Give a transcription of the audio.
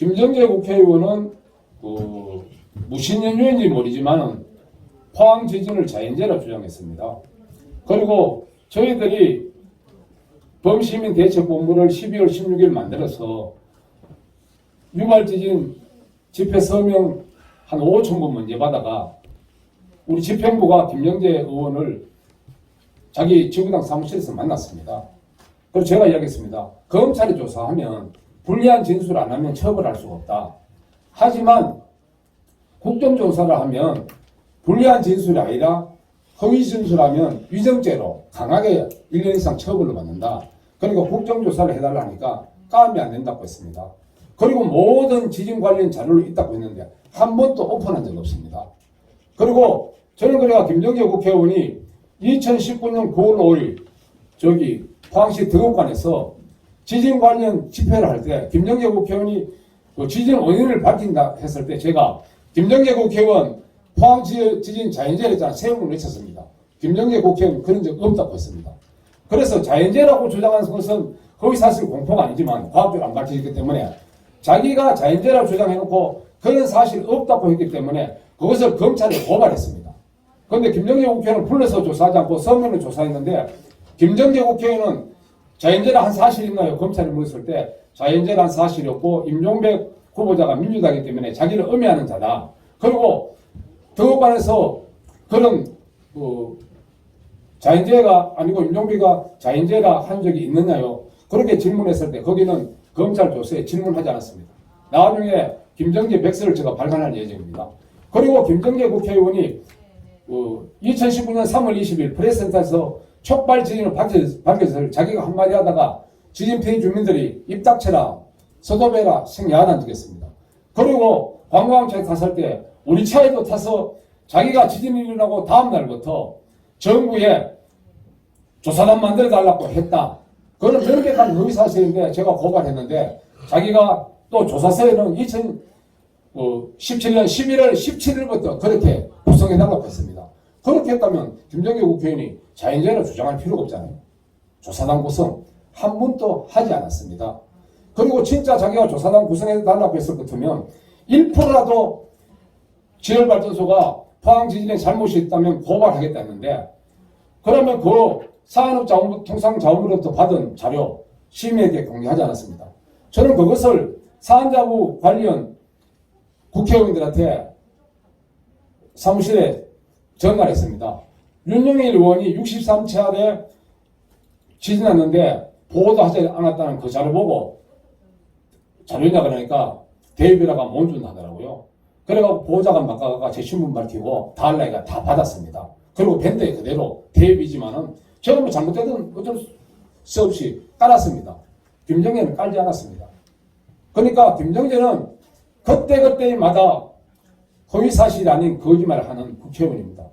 김정재 국회의원은 그 무신 연유인지 모르지만은 포항 지진을 자연재해라 주장했습니다. 그리고 저희들이 범시민 대책본부를 12월 16일 만들어서 유발 지진 집회 서명 한 5천 건 문제 받아가 우리 집행부가 김영재 의원을 자기 지구당 사무실에서 만났습니다. 그래서 제가 이야기했습니다. 검찰이 조사하면 불리한 진술 안 하면 처벌할 수가 없다. 하지만 국정조사를 하면 불리한 진술이 아니라 허위 진술하면 위정죄로 강하게 1년 이상 처벌을 받는다. 그러니까 국정조사를 해달라니까 까면 안 된다고 했습니다. 그리고 모든 지진 관련 자료를 있다고 했는데 한 번도 오픈한 적 없습니다. 그리고 저는 그래가 김정재 국회의원이 2019년 9월 5일 저기 포항시 덕업관에서 지진 관련 집회를 할 때 김정재 국회의원이 그 지진 원인을 밝힌다 했을 때 제가 김정재 국회의원 포항 지- 지진 자연재해에 대한 세움을 외쳤습니다. 김정재 국회의원 그런 적 없다고 했습니다. 그래서 자연재해라고 주장하는 것은 거의 사실 공포가 아니지만 과학적으로 안 밝혀졌기 때문에 자기가 자연재해라고 주장해놓고 그런 사실이 없다고 했기 때문에 그것을 검찰에 고발했습니다. 그런데 김정재 국회의원은 불러서 조사하지 않고 서면을 조사했는데 김정재 국회의원은 사실이 있나요? 검찰이 물었을 때 자연재해가 한 사실이 없고 임종백 후보자가 민주당이기 때문에 자기를 음해하는 자다. 그리고 덕업관에서 그런 그 자연재해가 아니고 임종비가 자연재해라 한 적이 있느냐요? 그렇게 질문했을 때 거기는 검찰 조사에 질문하지 않았습니다. 나중에 김정재 백서를 제가 발간할 예정입니다. 그리고 김정재 국회의원이 그 2019년 3월 20일 프레스센터에서 촉발 지진을 밝혔을 자기가 한마디 하다가 지진 피해 주민들이 입 닥쳐라 서도배라 생야한 적이 있습니다. 그리고 관광차에 탔을 때 우리 차에도 타서 자기가 지진이 일어나고 다음 날부터 정부에 조사단 만들어 달라고 했다. 그거는 명백한 허위 사실인데 제가 고발했는데 자기가 또 조사서에는 2017년 11월 17일부터 그렇게 구성해 달라고 했습니다. 그렇게 했다면 김정일 국회의원이 자연재해를 주장할 필요가 없잖아요. 조사단 구성 한 번도 하지 않았습니다. 그리고 진짜 자기가 조사단 구성해 달라고 했을 것 같으면 1%라도 지열발전소가 포항 지진에 잘못이 있다면 고발하겠다 했는데 그러면 그 산업자원부 통상자원부로부터 받은 자료 시민에게 공개하지 않았습니다. 저는 그것을 산자부 관련 국회의원들한테 사무실에 전화를 했습니다. 윤영일 의원이 63차례 지진났는데 보고도 하지 않았다는 그 자료 보고 자료냐 그러니까 대비라가 못 준다더라고요. 그래가지고 보호자가 막가가 제 신분 밝히고 달라이가 다 받았습니다. 그리고 밴드에 그대로 대비지만은 제가 뭐 잘못되든 어쩔 수 없이 깔았습니다. 김정재는 깔지 않았습니다. 그러니까 김정재는 그때그때마다 허위 사실이 아닌 거짓말을 하는 국회의원입니다.